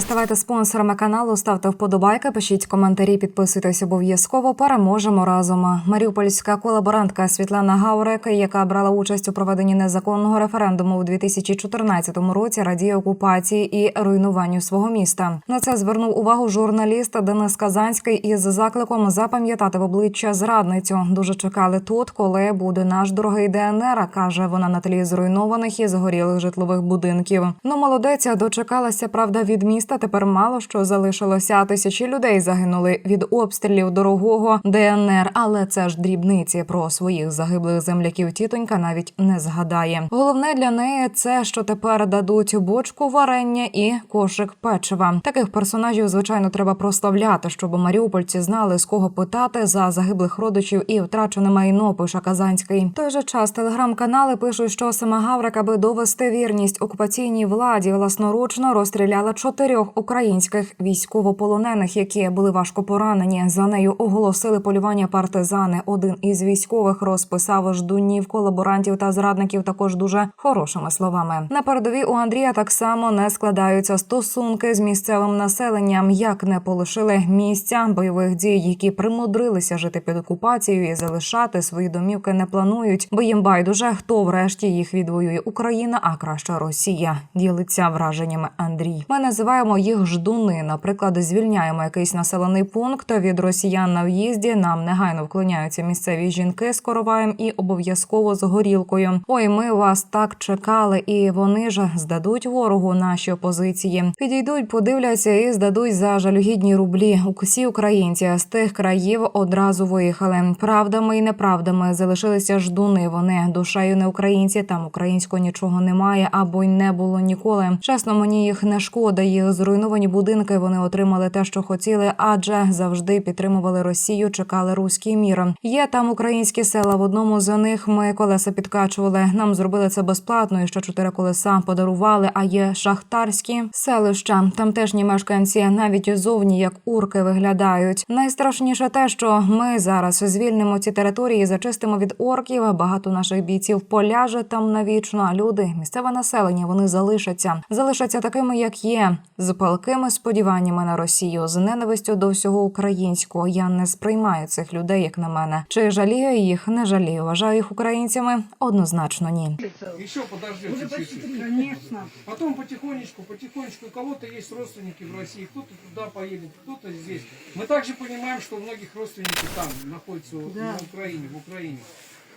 Ставайте спонсорами каналу, ставте вподобайки, пишіть коментарі, підписуйтесь обов'язково. Переможемо разом. Маріупольська колаборантка Світлана Гаурек, яка брала участь у проведенні незаконного референдуму у 2014 році, радіє окупації і руйнуванню свого міста. На це звернув увагу журналіст Денис Казанський із закликом запам'ятати в обличчя зрадницю. Дуже чекали тут, коли буде наш дорогий ДНР, каже вона на тлі зруйнованих і згорілих житлових будинків. Ну молодець дочекалася правда від міста. Тепер мало що залишилося. Тисячі людей загинули від обстрілів дорогого ДНР. Але це ж дрібниці про своїх загиблих земляків. Тітонька навіть не згадає. Головне для неї це, що тепер дадуть бочку варення і кошик печива. Таких персонажів, звичайно, треба прославляти, щоб маріупольці знали з кого питати за загиблих родичів і втрачене майно. Пише Казанський. В той же час телеграм-канали пишуть, що сама Гаврик, аби довести вірність окупаційній владі, власноручно розстріляла чотирьох українських військовополонених, які були важко поранені. За нею оголосили полювання партизани. Один із військових розписав ждунів, колаборантів та зрадників також дуже хорошими словами. На передовій у Андрія так само не складаються стосунки з місцевим населенням, як не полишили місця бойових дій, які примудрилися жити під окупацією і залишати свої домівки не планують, бо їм байдуже хто врешті їх відвоює Україна, а краще Росія. Ділиться враженнями Андрій. Ми називаємо їх ждуни. Наприклад, звільняємо якийсь населений пункт від росіян на в'їзді. Нам негайно вклоняються місцеві жінки з короваєм і обов'язково з горілкою. Ой, ми вас так чекали, і вони ж здадуть ворогу наші опозиції. Підійдуть, подивляться і здадуть за жалюгідні рублі. Усі українці з тих країв одразу виїхали. Правдами і неправдами залишилися ждуни. Вони душею не українці. Там українського нічого немає або й не було ніколи. Чесно, мені їх не шкода. Їх зруйновані будинки. Вони отримали те, що хотіли, адже завжди підтримували Росію. Чекали руський мір. Є там українські села. В одному з них ми колеса підкачували. Нам зробили це безплатно. І ще чотири колеса подарували. А є шахтарські селища. Тамтешні мешканці навіть зовні як урки виглядають. Найстрашніше те, що ми зараз звільнимо ці території, зачистимо від орків. Багато наших бійців поляже там навічно. А люди, місцеве населення, вони залишаться, залишаться такими, як є, з палкими сподіваннями на Росію, з ненавистю до всього українського. Я не сприймаю цих людей, як на мене. Чи жалію їх? Не жалію. Вважаю їх українцями? Однозначно ні. Еще подождете чуть-чуть. Конечно. Потом потихонечку, потихонечку, у кого-то есть родственники в России, кто-то туда поедет, кто-то здесь. Мы также понимаем, что у многих родственники там находятся на Украине, в Украине.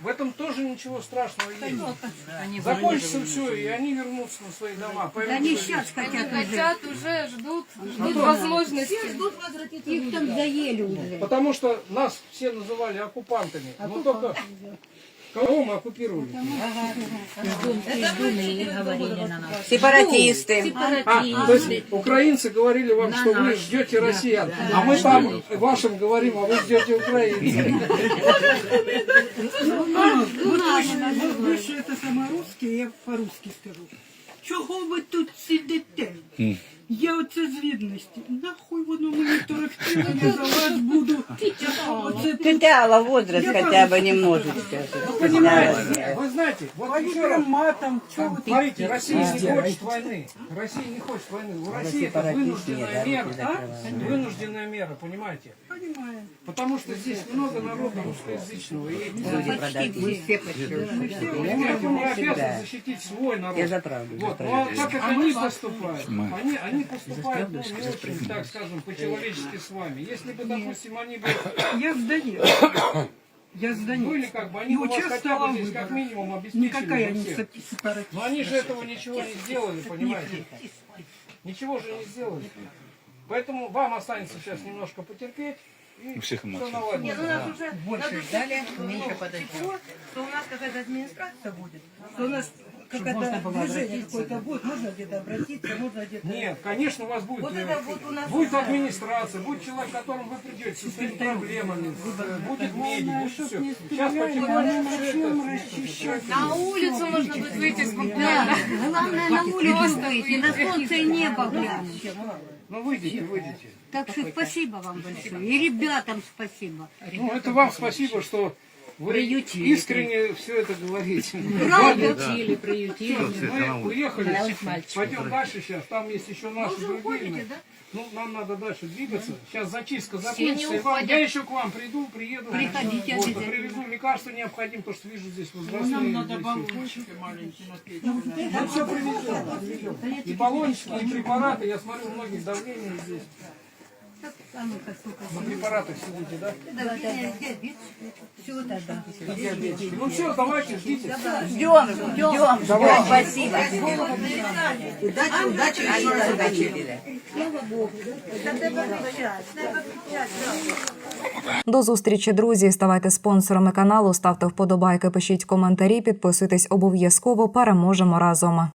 В этом тоже ничего страшного есть. Закончится все, и они вернутся на свои дома. Да Поймут, они что сейчас хотят уже. Хотят уже, ждут, ждут возможности. Их там заели уже. Потому что нас все называли оккупантами. Но только кого мы оккупировали? Сепаратисты. А, то есть украинцы говорили вам, что вы ждете россиян, а мы там вашим говорим, а вы ждете украинцев. Ви що це саме русське, я по-русски скажу. Чого ви тут сидите? Я оце з відності. Нахуй воно мені торохтіло, я за вас буду. Оце тут. Тетяла возраст хотя бы немножечко. Понимаете? Вы знаете, вот Вони еще раз. прям матом, чого ти? Смотрите, Россия не хочет войны. Россия не хочет войны. У России это вынужденная мера. а? Вынужденная мера, понимаете? Понимаю. Потому что здесь много народа русскоязычного. И Мы все понимаете, мы обязаны защитить свой народ. Я за правду, за Вот. Ну, а как это они поступают? Они, они поступают ну, не очень, так скажем, по-человечески с вами. Если бы, допустим, они бы Я Донецька. Я з были как бы, они бы вас хотя бы здесь как минимум обеспечили Никакая не всех. сепаратист. Но они же этого ничего не сделали, понимаете? Ничего же не сделали. Поэтому вам останется сейчас немножко потерпеть. И У всех эмоций. наладится. больше ждали, меньше подождали. что у нас какая-то администрация будет, что у нас какое-то движение какое-то будет, можно где-то обратиться, можно где-то... Нет, конечно, у вас будет, Вот э, это вот у нас... будет администрация, будет человек, к которому вы придете со своими проблемами, будет медик, будет все. Сейчас это... На улицу можно будет выйти спокойно. Главное на улицу выйти, на солнце и небо глянуть. Ну выйдите, выйдите. Так что спасибо вам большое. И ребятам спасибо. Ну это вам спасибо, что Вы искренне все это говорите. Приютили, приютили. Мы уехали, пойдем дальше сейчас. Там есть еще наши другие. Ну, нам надо дальше двигаться. Сейчас зачистка закончится. и вам- уходят. я еще к вам приду, приеду. Приходите Вот, обязательно. привезу лекарства необходимые, потому что вижу здесь возрастные. Нам надо здесь баллончики маленькие на печь. Мы все привезем. привезем. И баллончики, и препараты. Я смотрю, у многих давление здесь. Препаратах сидите, да? Все тогда. Ну все, давайте, ждите. Ждем, ждем, ждем. Спасибо. Удачи, удачи, еще раз удачи. До зустрічі, друзі. Ставайте спонсорами каналу, ставте вподобайки, пишіть коментарі, підписуйтесь обов'язково. Переможемо разом.